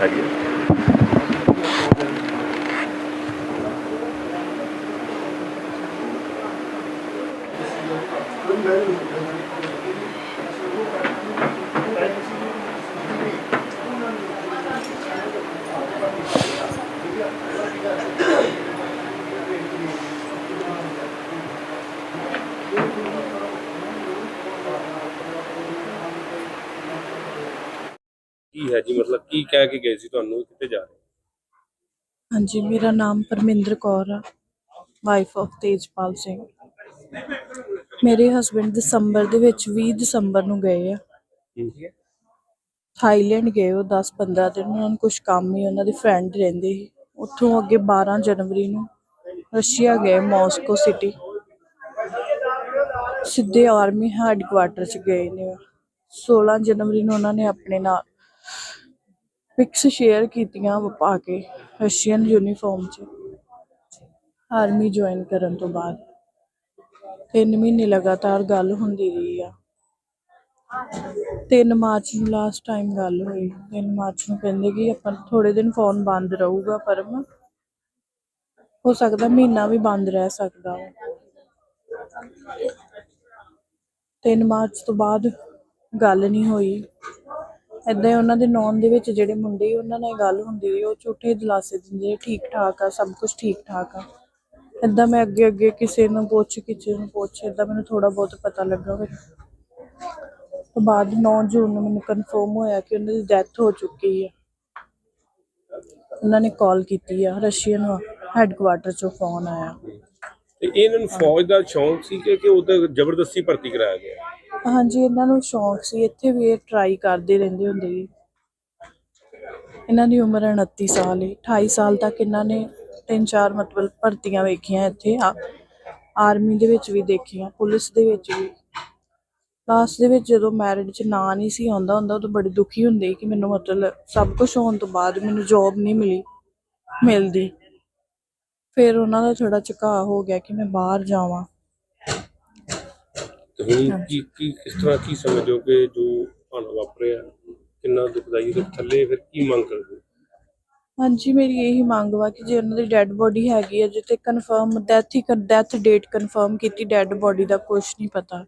Aqui. ਕੀ ਹੈ ਜੀ? ਮਤਲਬ ਕੀ ਕਹਿ ਕੇ ਗਏ ਸੀ ਤੁਹਾਨੂੰ? ਕਿੱਥੇ ਜਾ ਰਹੇ ਹਾਂਜੀ ਮੇਰਾ ਨਾਮ ਪਰਮਿੰਦਰ ਕੌਰ ਆ। Wife of Tejpal Singh. ਮੇਰੇ ਹਸਬੰਡ ਦਸੰਬਰ ਦੇ ਵਿੱਚ 20 ਦਸੰਬਰ ਨੂੰ ਗਏ ਆ। ਥਾਈਲੈਂਡ ਗਏ ਉਹ 10-15 ਦਿਨ। ਉਹਨਾਂ ਨੂੰ ਕੁਝ ਕੰਮ ਹੀ ਉਹਨਾਂ ਦੀ ਫਰੈਂਡ ਰਹਿੰਦੇ ਸੀ। ਉੱਥੋਂ ਅੱਗੇ 12 ਜਨਵਰੀ ਨੂੰ ਰਸ਼ੀਆ ਗਏ ਮਾਸਕੋ ਸਿਟੀ। ਸਿੱਧੇ ਆਰਮੀ ਹੈਡਕੁਆਟਰ ਚ ਗਏ ਨੇ 16 ਜਨਵਰੀ ਨੂੰ ਉਹਨਾਂ ਨੇ ਆਪਣੇ ਨਾਲ ਪਿਕਸ ਸ਼ੇਅਰ ਕੀਤੀਆਂ ਪਾ ਕੇ ਰਸ਼ੀਅਨ ਯੂਨੀਫਾਰਮ 'ਚ। ਆਰਮੀ ਜੁਆਇਨ ਕਰਨ ਤੋਂ ਬਾਅਦ। ਤਿੰਨ ਮਹੀਨੇ ਲਗਾਤਾਰ ਗੱਲ ਹੁੰਦੀ ਰਹੀ ਆ। 3 ਮਾਰਚ ਨੂੰ ਲਾਸਟ ਟਾਈਮ ਗੱਲ ਹੋਈ। 3 ਮਾਰਚ ਨੂੰ ਕਹਿੰਦੇ ਕਿ ਆਪਾਂ ਥੋੜੇ ਦਿਨ ਫੋਨ ਬੰਦ ਰਹੂਗਾ ਪਰ ਹੋ ਸਕਦਾ ਮਹੀਨਾ ਵੀ ਬੰਦ ਰਹਿ ਸਕਦਾ ਵਾ। 3 ਮਾਰਚ ਤੋਂ ਬਾਅਦ ਗੱਲ ਨਹੀਂ ਹੋਈ। ਏਦਾਂ ਹੀ ਉਹਨਾਂ ਦੇ ਨੌਨ ਦੇ ਵਿੱਚ ਜਿਹੜੇ ਮੁੰਡੇ ਉਹਨਾਂ ਨਾਲ ਗੱਲ ਹੁੰਦੀ ਰਹੀ ਉਹ ਝੂਠੇ ਦਿਲਾਸੇ ਦਿੰਦੇ ਠੀਕ ਠਾਕ ਆ, ਸਭ ਕੁਝ ਠੀਕ ਠਾਕ ਆ। ਏਦਾਂ ਮੈਂ ਅੱਗੇ ਅੱਗੇ ਕਿਸੇ ਨੂੰ ਪੁੱਛ, ਕਿਸੇ ਨੂੰ ਪੁੱਛ, ਏਦਾਂ ਮੈਨੂੰ ਥੋੜਾ ਬਹੁਤ ਪਤਾ ਲੱਗਾ ਫਿਰ। ਤੋਂ ਬਾਅਦ 9 ਜੂਨ ਨੂੰ ਮੈਨੂੰ ਕਨਫਰਮ ਹੋਇਆ ਕਿ ਉਹਨਾਂ ਦੀ ਡੈਥ ਹੋ ਚੁੱਕੀ ਆ। ਉਹਨਾਂ ਨੇ ਕਾਲ ਕੀਤੀ ਆ, ਰਸ਼ੀਅਨ ਹੈੱਡਕੁਆਟਰ ਚੋਂ ਫੋਨ ਆਇਆ। ਤੇ ਇਹਨਾਂ ਨੂੰ ਫੌਜ ਦਾ ਸ਼ੌਂਕ ਸੀ ਕਿ ਕਿ ਉਹਦਾ ਜ਼ਬਰਦਸਤੀ ਭਰਤੀ ਕਰਾਇਆ ਗਿਆ? ਹਾਂਜੀ, ਇਹਨਾਂ ਨੂੰ ਸ਼ੌਂਕ ਸੀ, ਇੱਥੇ ਵੀ ਇਹ ਟਰਾਈ ਕਰਦੇ ਰਹਿੰਦੇ ਹੁੰਦੇ ਸੀ। ਇਹਨਾਂ ਦੀ ਉਮਰ 29 ਸਾਲ ਹੈ 28 ਸਾਲ ਤੱਕ ਇਹਨਾਂ ਨੇ ਤਿੰਨ ਚਾਰ ਮਤਲਬ ਭਰਤੀਆਂ ਵੇਖੀਆਂ ਇੱਥੇ, ਆ ਆਰਮੀ ਦੇ ਵਿੱਚ ਵੀ ਦੇਖੀਆਂ, ਪੁਲਿਸ ਦੇ ਵਿੱਚ ਵੀ। ਲਾਸਟ ਦੇ ਵਿੱਚ ਜਦੋਂ ਮੈਰਿਡ 'ਚ ਨਾਂ ਨਹੀਂ ਸੀ ਆਉਂਦਾ, ਹੁੰਦਾ ਉਦੋਂ ਬੜੀ ਦੁਖੀ ਹੁੰਦੀ ਕਿ ਮੈਨੂੰ ਮਤਲਬ ਸਭ ਕੁਝ ਹੋਣ ਤੋਂ ਬਾਅਦ ਮੈਨੂੰ ਜੌਬ ਨਹੀਂ ਮਿਲੀ, ਮਿਲਦੀ। ਫਿਰ ਉਹਨਾਂ ਦਾ ਥੋੜਾ ਝੁਕਾਅ ਹੋ ਗਿਆ ਕਿ ਮੈਂ ਬਾਹਰ ਜਾਵਾਂ। ਤੇ ਹੁਣ ਕੀ ਕੀ ਕਿਸ ਤਰ੍ਹਾਂ ਕੀ ਸਮਝੋ ਕਿ ਜੋ ਤੁਹਾਨੂੰ ਵਾਪਰਿਆ? ਕਿੰਨਾ ਦੁਖਦਾਈ ਤੇ ਥੱਲੇ ਫਿਰ ਕੀ ਮੰਗ ਕਰਦੇ? ਹਾਂਜੀ ਮੇਰੀ ਇਹੀ ਮੰਗ ਵਾ ਕਿ ਜੇ ਉਹਨਾਂ ਦੀ ਡੈੱਡ ਬੋਡੀ ਹੈਗੀ ਹੈ ਜਿੱਤੇ ਕਨਫਰਮ ਡੈਥ ਹੀ ਡੈਥ ਡੇਟ ਕਨਫਰਮ ਕੀਤੀ ਡੈੱਡ ਬੋਡੀ ਦਾ ਕੁਝ ਨਹੀਂ ਪਤਾ।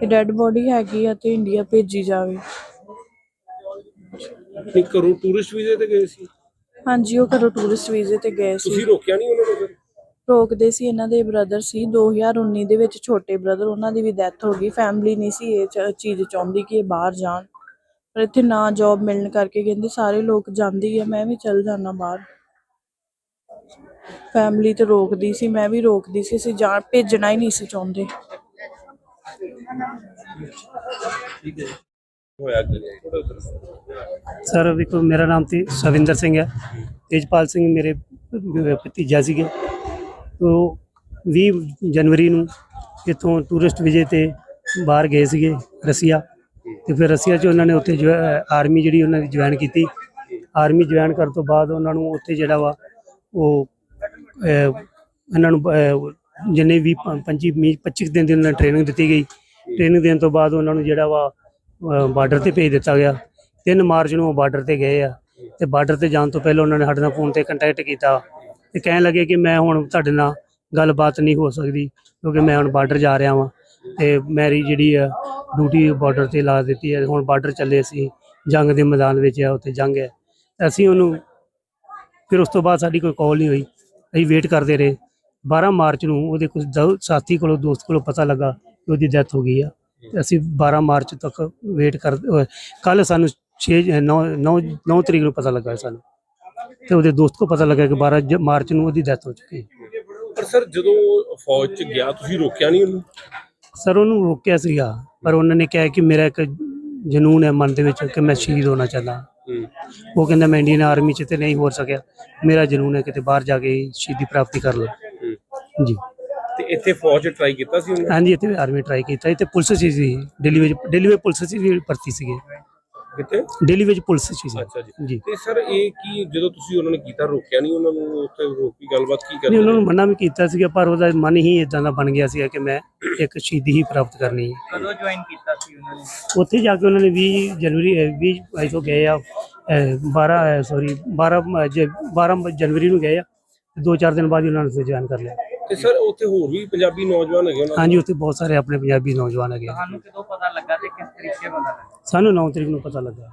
ਕਿ ਡੈੱਡ ਬੋਡੀ ਹੈਗੀ ਆ ਤੇ ਇੰਡੀਆ ਭੇਜੀ ਜਾਵੇ। ਨਹੀਂ ਘਰੋਂ ਟੂਰਿਸਟ ਵੀਜ਼ੇ ਤੇ ਗਏ ਸੀ? ਹਾਂਜੀ ਉਹ ਘਰੋਂ ਟੂਰਿਸਟ ਵੀਜ਼ੇ ਤੇ ਗਏ ਸੀ। ਤੁਸੀਂ ਰੋਕਿਆ ਨਹੀਂ ਉਹਨਾਂ ਨੂੰ ਫਿਰ? ਰੋਕਦੇ ਸੀ, ਇਹਨਾਂ ਦੇ ਬ੍ਰਦਰ ਸੀ। 2019 ਦੇ ਵਿੱਚ ਛੋਟੇ ਬ੍ਰਦਰ ਉਹਨਾਂ ਦੀ ਵੀ ਡੈਥ ਹੋ ਗਈ। ਫੈਮਿਲੀ ਨਹੀਂ ਸੀ ਇਹ ਚੀਜ਼ ਚਾਹੁੰਦੀ ਕਿ ਇਹ ਬਾਹਰ ਜਾਣ। ਪਰ ਇੱਥੇ ਨਾ ਜੌਬ ਮਿਲਣ ਕਰਕੇ ਕਹਿੰਦੇ ਸਾਰੇ ਲੋਕ ਜਾਂਦੇ ਹੀ ਮੈਂ ਵੀ ਚੱਲ ਜਾਣਾ ਬਾਹਰ। ਫੈਮਿਲੀ ਤੇ ਰੋਕਦੀ ਸੀ, ਮੈਂ ਵੀ ਰੋਕਦੀ ਸੀ। ਅਸੀਂ ਜਾਣ, ਭੇਜਣਾ ਹੀ ਨਹੀਂ ਸੀ ਚਾਹੁੰਦੇ। ਹੋਇਆ ਕਿ ਥੋੜਾ ਸਰ ਵੇਖੋ ਮੇਰਾ ਨਾਮ ਤੇ ਸਵਿੰਦਰ ਸਿੰਘ ਹੈ। ਤੇਜਪਾਲ ਸਿੰਘ ਮੇਰੇ ਭਤੀਜਾ ਸੀਗੇ। ਉਹ 20 ਜਨਵਰੀ ਨੂੰ ਇੱਥੋਂ ਟੂਰਿਸਟ ਵਿਜੇ ਤੇ ਬਾਹਰ ਗਏ ਸੀਗੇ ਰਸੀਆ। ਤੇ ਫਿਰ ਰਸੀਆ 'ਚ ਉਹਨਾਂ ਨੇ ਉੱਥੇ ਜੋ ਆਰਮੀ ਜਿਹੜੀ ਉਹਨਾਂ ਦੀ ਜੁਆਇਨ ਕੀਤੀ। ਆਰਮੀ ਜੁਆਇਨ ਕਰਨ ਤੋਂ ਬਾਅਦ ਉਹਨਾਂ ਨੂੰ ਉੱਥੇ ਜਿਹੜਾ ਵਾ ਉਹ ਇਹਨਾਂ ਨੂੰ ਅਹ, ਜਿੰਨੇ ਵੀ 25 25 ਦਿਨ ਦੀ ਉਹਨਾਂ ਨੂੰ ਟ੍ਰੇਨਿੰਗ ਦਿੱਤੀ ਗਈ। ਟ੍ਰੇਨਿੰਗ ਦੇਣ ਤੋਂ ਬਾਅਦ ਉਹਨਾਂ ਨੂੰ ਜਿਹੜਾ ਵਾ ਬਾਰਡਰ ਤੇ ਭੇਜ ਦਿੱਤਾ ਗਿਆ। 3 ਮਾਰਚ ਨੂੰ ਉਹ ਬਾਰਡਰ ਤੇ ਗਏ ਆ। ਤੇ ਬਾਰਡਰ ਤੇ ਜਾਣ ਤੋਂ ਪਹਿਲਾਂ ਉਹਨਾਂ ਨੇ ਸਾਡੇ ਨਾਲ ਫੋਨ ਤੇ ਕੰਟੈਕਟ ਕੀਤਾ। ਤੇ ਕਹਿਣ ਲੱਗੇ ਕਿ ਮੈਂ ਹੁਣ ਤੁਹਾਡੇ ਨਾਲ ਗੱਲਬਾਤ ਨਹੀਂ ਹੋ ਸਕਦੀ, ਕਿਉਂਕਿ ਮੈਂ ਹੁਣ ਬਾਰਡਰ ਜਾ ਰਿਹਾ ਵਾਂ ਤੇ ਮੇਰੀ ਜਿਹੜੀ ਆ ਡਿਊਟੀ ਬਾਰਡਰ ਤੇ ਲਾ ਦਿੱਤੀ ਹੈ। ਹੁਣ ਬਾਰਡਰ ਚੱਲੇ ਅਸੀਂ, ਜੰਗ ਦੇ ਮੈਦਾਨ ਵਿੱਚ ਆ, ਉੱਥੇ ਜੰਗ ਹੈ। ਅਸੀਂ ਉਹਨੂੰ ਫਿਰ ਉਸ ਤੋਂ ਬਾਅਦ ਸਾਡੀ ਕੋਈ ਕਾਲ ਨਹੀਂ ਹੋਈ। ਅਸੀਂ ਵੇਟ ਕਰਦੇ ਰਹੇ। 12 ਮਾਰਚ ਨੂੰ ਉਹਦੇ ਕੁਝ ਦੋ- ਸਾਥੀ ਕੋਲੋਂ, ਦੋਸਤ ਕੋਲੋਂ ਪਤਾ ਲੱਗਾ ਕਿ ਉਹਦੀ ਡੈਥ ਹੋ ਗਈ ਆ। ਤੇ ਅਸੀਂ 12 ਮਾਰਚ ਤੱਕ ਵੇਟ ਕਰ ਕੱਲ ਸਾਨੂੰ 6 9 9 9 ਤਰੀਕ ਨੂੰ ਪਤਾ ਲੱਗਾ ਸਾਨੂੰ। ਤੇ ਉਹਦੇ ਦੋਸਤ ਕੋ ਪਤਾ ਲੱਗਾ ਕਿ 12 ਜ- ਮਾਰਚ ਨੂੰ ਉਹਦੀ ਡੈਥ ਹੋ ਚੁੱਕੀ ਹੈ। ਪਰ ਸਰ ਜਦੋਂ ਫੌਜ ਚ ਗਿਆ ਤੁਸੀਂ ਰੋਕਿਆ ਨਹੀਂ ਉਹਨੂੰ? ਸਰ ਉਹਨੂੰ ਰੋਕਿਆ ਸੀਗਾ ਪਰ ਉਹਨਾਂ ਨੇ ਕਿਹਾ ਕਿ ਮੇਰਾ ਇੱਕ ਜਨੂਨ ਹੈ ਮਨ ਦੇ ਵਿੱਚ ਕਿ ਮੈਂ ਸ਼ਹੀਦ ਹੋਣਾ ਚਾਹੁੰਦਾ। ਉਹ ਕਹਿੰਦਾ ਮੈਂ ਇੰਡੀਅਨ ਆਰਮੀ ਚ ਤੇ ਨਹੀਂ ਹੋ ਸਕਿਆ। ਮੇਰਾ ਜਨੂਨ ਹੈ ਕਿਤੇ ਬਾਹਰ ਜਾ ਕੇ ਸ਼ਹੀਦੀ ਪ੍ਰਾਪਤੀ ਕਰ ਲਾਂ। ਜੀ। ਤੇ ਇੱਥੇ ਫੌਜ ਟਰਾਈ ਕੀਤਾ ਸੀ ਉਹਨੇ? ਹਾਂਜੀ ਇੱਥੇ ਆਰਮੀ ਟਰਾਈ ਕੀਤਾ। ਇੱਥੇ ਪੁਲਿਸ ਸੀ ਦਿੱਲੀ ਵਿੱਚ ਦਿੱਲੀ ਵਿੱਚ ਪੁਲਿਸ ਸੀ ਵੀ ਭਰਤੀ ਸੀਗੇ। ਕਿੱਥੇ ਦਿੱਲੀ ਵਿੱਚ ਪੁਲਿਸ ਸੀ ਅੱਛਾ ਜੀ। ਜੀ। ਤੇ ਸਰ ਇਹ ਕੀ ਜਦੋਂ ਤੁਸੀਂ ਉਹਨਾਂ ਨੇ ਕੀਤਾ ਰੋਕਿਆ ਨਹੀਂ ਉਹਨਾਂ ਨੂੰ? ਉੱਥੇ ਰੋਕ ਕੇ ਗੱਲਬਾਤ ਕੀ ਨਹੀਂ ਕਰਦੇ ਉਹਨਾਂ ਨੂੰ ਮਨਾ ਵੀ ਕੀਤਾ ਸੀਗਾ ਪਰ ਉਹਦਾ ਮਨ ਹੀ ਇਦਾਂ ਦਾ ਬਣ ਗਿਆ ਸੀਗਾ ਕਿ ਮੈਂ ਇੱਕ ਸ਼ਹੀਦੀ ਹੀ ਪ੍ਰਾਪਤ ਕਰਨੀ ਹੈ। ਕਦੋਂ ਜੁਆਇਨ ਕੀਤਾ ਸੀ ਉਹਨਾਂ ਨੇ? ਉੱਥੇ ਜਾ ਕੇ ਉਹਨਾਂ ਨੇ 20 ਜਨਵਰੀ ਅਹ 20 ਬਾਈ ਤੋਂ ਗਏ ਆ ਅਹ 12 ਸੌਰੀ 12 ਮ- ਜ- 12 ਜਨਵਰੀ ਨੂੰ ਗਏ ਆ ਤੇ ਦੋ ਚਾਰ ਦਿਨ ਬਾਅਦ ਹੀ ਉਹਨਾਂ ਨੇ ਜੁਆਇਨ ਕਰ ਲਿਆ। ਤੇ ਸਰ ਉੱਥੇ ਹੋਰ ਵੀ ਪੰਜਾਬੀ ਨੌਜਵਾਨ ਹੈਗੇ ਉਹਨਾਂ ਦੇ? ਹਾਂਜੀ ਉੱਥੇ ਬਹੁਤ ਸਾਰੇ ਆਪਣੇ ਪੰਜਾਬੀ ਨੌਜਵਾਨ ਹੈਗੇ ਆ। ਤੁਹਾਨੂੰ ਕਦੋਂ ਪਤਾ ਲੱਗਾ ਤੇ ਕਿਸ ਤਰੀਕੇ ਪਤਾ ਲੱਗਾ? ਸਾਨੂੰ 9 ਤਰੀਕ ਨੂੰ ਪਤਾ ਲੱਗਾ।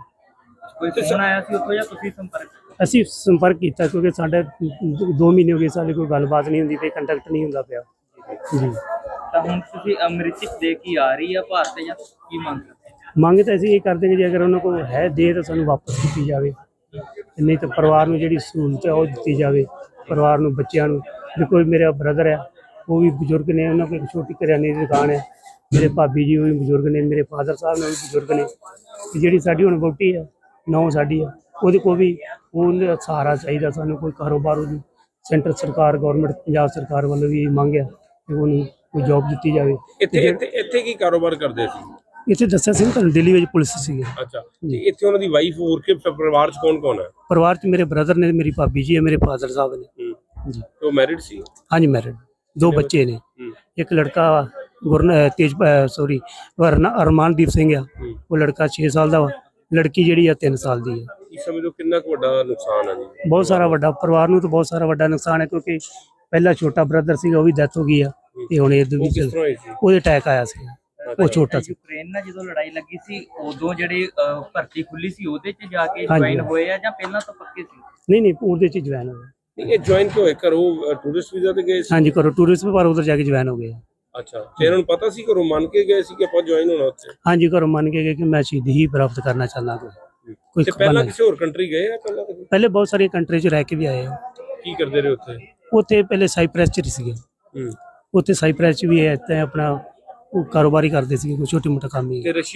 ਕੋਈ ਫੋਨ ਆਇਆ ਸੀ ਉੱਥੋਂ ਜਾਂ ਤੁਸੀਂ ਸੰਪਰਕ ਅਸੀਂ ਸੰਪਰਕ ਕੀਤਾ ਕਿਉਂਕਿ ਸਾਡੇ 2 ਮਹੀਨੇ ਹੋ ਗਏ ਸਾਡੇ ਕੋਈ ਗੱਲਬਾਤ ਨਹੀਂ ਹੁੰਦੀ ਤੇ ਕੰਟੈਕਟ ਨਹੀਂ ਹੁੰਦਾ ਪਿਆ। ਜੀ। ਤਾਂ ਹੁਣ ਤੁਸੀਂ ਅਮ੍ਰਿਤਿਕ ਦੇ ਕੀ ਆ ਰਹੀ ਆ ਭਾਰਤ ਜਾਂ ਕੀ ਮੰਗ ਕਰਦੇ ਹੋ? ਮੰਗ ਤਾਂ ਅਸੀਂ ਇਹ ਕਰਦੇ ਕਿ ਜੇ ਅਗਰ ਉਹਨਾਂ ਕੋਲ ਹੈ ਦੇ ਤਾਂ ਸਾਨੂੰ ਵਾਪਸ ਕੀਤੀ ਜਾਵੇ। ਨਹੀਂ ਤਾਂ ਪਰਿਵਾਰ ਨੂੰ ਜਿਹੜੀ ਸਹੂਲਤ ਹੈ ਉਹ ਦਿੱਤੀ ਜਾਵੇ। ਪਰਿਵਾਰ ਨੂੰ ਬੱਚਿਆਂ ਨੂੰ ਵੀ ਕੋਈ ਮੇਰਾ ਬ੍ਰਦਰ ਹੈ ਉਹ ਵੀ ਬਜ਼ੁਰਗ ਨੇ ਉਹਨਾਂ ਕੋਲ ਇੱਕ ਛੋਟੀ ਕਰਿਆਨੇ ਦੀ ਦੁਕਾਨ ਹੈ। ਮੇਰੇ ਭਾਬੀ ਜੀ ਉਹ ਵੀ ਬਜ਼ੁਰਗ ਨੇ ਮੇਰੇ ਫਾਦਰ ਸਾਹਿਬ ਨੇ ਵੀ ਬਜ਼ੁਰਗ ਨੇ। ਤੇ ਜਿਹੜੀ ਸਾਡੀ ਹੁਣ ਵੋਟੀ ਹੈ ਨੌ ਸਾਡੀ ਹੈ ਉਹਦੇ ਕੋਲ ਵੀ ਉਹਦਾ ਸਹਾਰਾ ਚਾਹੀਦਾ ਸਾਨੂੰ ਕੋਈ ਕਾਰੋਬਾਰ ਉਹਦੀ ਸੈਂਟਰ ਸਰਕਾਰ ਗਵਰਨਮੈਂਟ ਪੰਜਾਬ ਸਰਕਾਰ ਵੱਲੋਂ ਵੀ ਇਹ ਮੰਗ ਹੈ ਕਿ ਉਹਨੂੰ ਕੋਈ ਜੌਬ ਦਿੱਤੀ ਜਾਵੇ। ਇੱਥੇ ਇੱਥੇ ਇੱਥੇ ਕੀ ਕਾਰੋਬਾਰ ਕਰਦੇ ਸੀ? ਇੱਥੇ ਦੱਸਿਆ ਸੀ ਤੁਹਾਨੂੰ ਦਿੱਲੀ ਵਿੱਚ ਪੁਲਿਸ ਸੀਗੇ। ਅੱਛਾ ਇੱਥੇ ਉਹਨਾਂ ਦੀ ਵਾਈਫ ਹੋਰ ਕੇ ਪਰਿਵਾਰ ਚ ਕੌਣ ਕੌਣ ਹੈ? ਪਰਿਵਾਰ 'ਚ ਮੇਰੇ ਬ੍ਰਦਰ ਨੇ ਮੇਰੀ ਭਾਬੀ ਜੀ ਹੈ ਮੇਰੇ ਫਾਦਰ ਸਾਹਿਬ ਨੇ। ਜੀ। ਉਹ ਮੈਰਿਡ ਸੀ ਹਾਂਜੀ ਮੈਰਿਡ ਦੋ ਬੱਚੇ ਨੇ ਹੂੰ। ਇੱਕ ਲੜਕਾ ਗੁਰਨ ਅਹ ਤੇਜ ਸੌਰੀ ਵਰਨਾ ਅਰਮਾਨਦੀਪ ਸਿੰਘ ਆ ਹੂੰ। ਉਹ ਲੜਕਾ 6 ਸਾਲ ਦਾ ਵਾ ਲੜਕੀ ਜਿਹੜੀ ਆ 3 ਸਾਲ ਦੀ ਹੈ ਕੀ ਸਮਝੋ ਕਿੰਨਾ ਕੁ ਵੱਡਾ ਨੁਕਸਾਨ ਹੈ ਜੀ ਬਹੁਤ ਸਾਰਾ ਵੱਡਾ ਪਰਿਵਾਰ ਨੂੰ ਤਾਂ ਬਹੁਤ ਸਾਰਾ ਵੱਡਾ ਨੁਕਸਾਨ ਹੈ ਕਿਉਂਕਿ ਪਹਿਲਾ ਛੋਟਾ ਬ੍ਰਦਰ ਸੀਗਾ ਉਹ ਵੀ ਡੈਥ ਹੋ ਗਈ ਆ ਤੇ ਹੁਣ ਇਹ ਉਹ ਦੂਜੀ ਤਰ੍ਹਾਂ ਹੋਈ ਸੀ ਉਹਦੇ ਅਟੈਕ ਆਇਆ ਸੀ ਉਹ ਛੋਟਾ ਸੀ ਯੂਕਰੇਨ ਨਾਲ ਜਦੋਂ ਲੜਾਈ ਲੱਗੀ ਸੀ ਉਦੋਂ ਜਿਹੜੇ ਅਹ, ਭਰਤੀ ਖੁੱਲੀ ਸੀ ਉਹਦੇ 'ਚ ਜਾ ਕੇ ਹਾਂਜੀ। ਜੁਆਇਨ ਹੋਏ ਆ ਜਾਂ ਪਹਿਲਾਂ ਤੋਂ ਪੱਕੇ ਸੀ? ਨਹੀਂ ਨਹੀਂ ਉਹਦੇ 'ਚ ਜੁਆਇਨ ਹੋ ਗਏ ਨਹੀਂ ਇਹ ਜੁਆਇਨ ਕਿਉਂ ਹੋਏ? ਘਰੋਂ ਟੂਰਿਸਟ ਵੀਜ਼ਾ ਤੇ ਗਏ ਸੀ? ਹਾਂਜੀ ਕਰੋ ਟੂਰਿਸਟ ਪਰ ਉਧਰ ਜਾ ਕੇ ਜੁਆਇਨ ਹੋ ਗਏ। ਅੱਛਾ ਤੇ ਇਹਨਾਂ ਨੂੰ ਪਤਾ ਸੀ ਘਰੋਂ ਮੰਨ ਕੇ ਗਏ ਸੀ ਕਿ ਆਪਾਂ ਜੁਆਇਨ ਹੋਣਾ ਉੱਥੇ? ਹਾਂਜੀ ਘਰੋਂ ਮੰਨ ਕੇ ਗਏ ਕਿ ਮੈਂ ਸ਼ਹੀਦੀ ਹੀ ਪ੍ਰਾਪਤ ਕਰਨਾ ਚਾਹੁੰਦਾ ਕੋਈ ਕੋਈ ਤੇ ਪਹਿਲਾਂ ਕਿਸੇ ਹੋਰ ਕੰਟਰੀ ਗਏ ਆ ਪਹਿਲਾਂ ਕਦੇ? ਪਹਿਲੇ ਬਹੁਤ ਸਾਰੀਆਂ ਕੰਟਰੀ 'ਚ ਰਹਿ ਕੇ ਵੀ ਆਏ ਆ। ਕੀ ਕਰਦੇ ਰਹੇ ਉੱਥੇ? ਉੱਥੇ ਪਹਿਲੇ ਸਾਈਪ੍ਰੈਸ 'ਚ ਸੀਗੇ। ਹੂੰ। ਉੱਥੇ ਸਾਈਪ੍ਰੈਸ 'ਚ ਵੀ ਹੈ ਤੇ ਆਪਣਾ ਉਹ ਕਾਰੋਬਾਰੀ ਕਰਦੇ ਸੀਗੇ ਕੋਈ ਛੋਟੀ ਮੋਟਾ ਕੰਮ ਹੀ ਤੇ ਰਸ਼ੀਆ